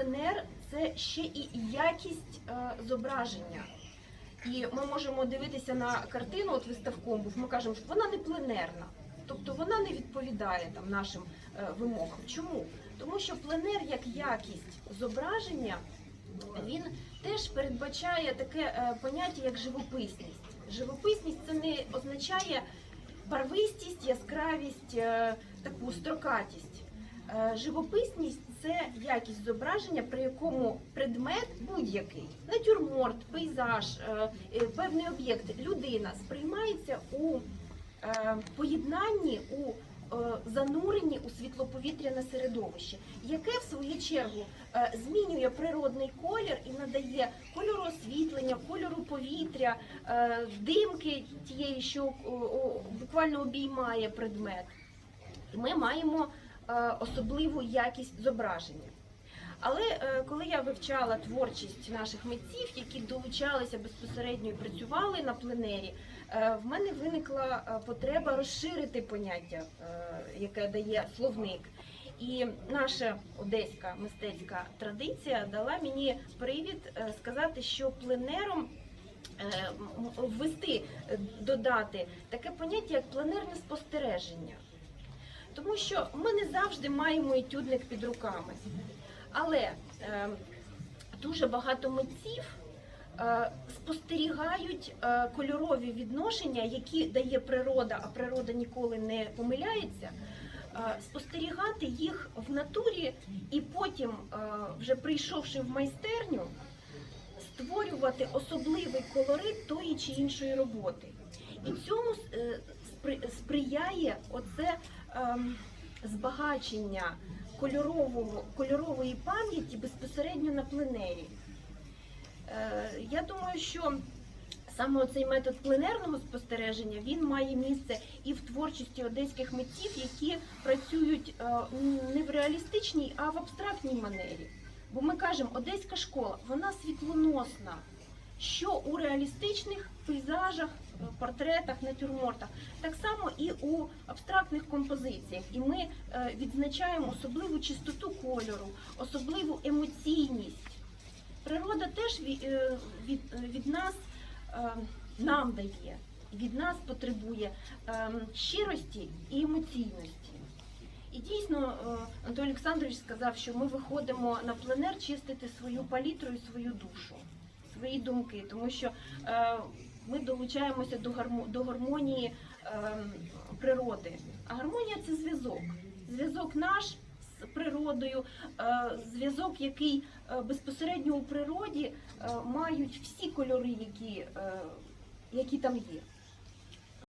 пленер це ще і якість е, зображення. І ми можемо дивитися на картину, от виставком був, ми кажемо, що вона не пленерна. Тобто вона не відповідає там нашим е, вимогам. Чому? Тому що пленер як якість зображення, він теж передбачає таке е, поняття, як живописність. Живописність це не означає барвистість, яскравість, таку строкатість. Живописність якість зображення, при якому предмет будь-який натюрморт, пейзаж, е, е, певний об'єкт, людина сприймається у е, поєднанні у зануренні у світлоповітряне середовище, яке в свою чергу змінює природний колір і надає кольору освітлення, кольору повітря, димки тієї, що буквально обіймає предмет. І ми маємо особливу якість зображення. Але е, коли я вивчала творчість наших митців, які долучалися безпосередньо і працювали на пленері, е, в мене виникла е, потреба розширити поняття, яке дає словник. І наша одеська мистецька традиція дала мені привід сказати, що пленером ввести, додати таке поняття, як пленерне спостереження. Тому що ми не завжди маємо етюдник під руками. Але е, дуже багато митців е, спостерігають е, кольорові відношення, які дає природа, а природа ніколи не помиляється. е, Спостерігати їх в натурі і потім, е, вже прийшовши в майстерню, створювати особливий колорит тої чи іншої роботи. І цьому е, сприяє оце ем, збагачення кольорового, кольорової пам'яті безпосередньо на пленері. Е, Я думаю, що саме цей метод пленерного спостереження він має місце і в творчості одеських митців, які працюють е, не в реалістичній, а в абстрактній манері. Бо ми кажемо, одеська школа, вона світлоносна. Що у реалістичних пейзажах, портретах, натюрмортах, так само і у абстрактних композиціях. І ми е, відзначаємо особливу чистоту кольору, особливу емоційність. Природа теж е, від, від нас е, нам дає, від нас потребує щирості і емоційності. І дійсно, Анатолій Олександрович сказав, що ми виходимо на пленер чистити свою палітру і свою душу, свої думки, тому що ми долучаємося до, гармо, до гармонії е, природи. А гармонія це зв'язок. Зв'язок наш з природою, е, зв'язок, який е, безпосередньо у природі е, мають всі кольори, які, які там є.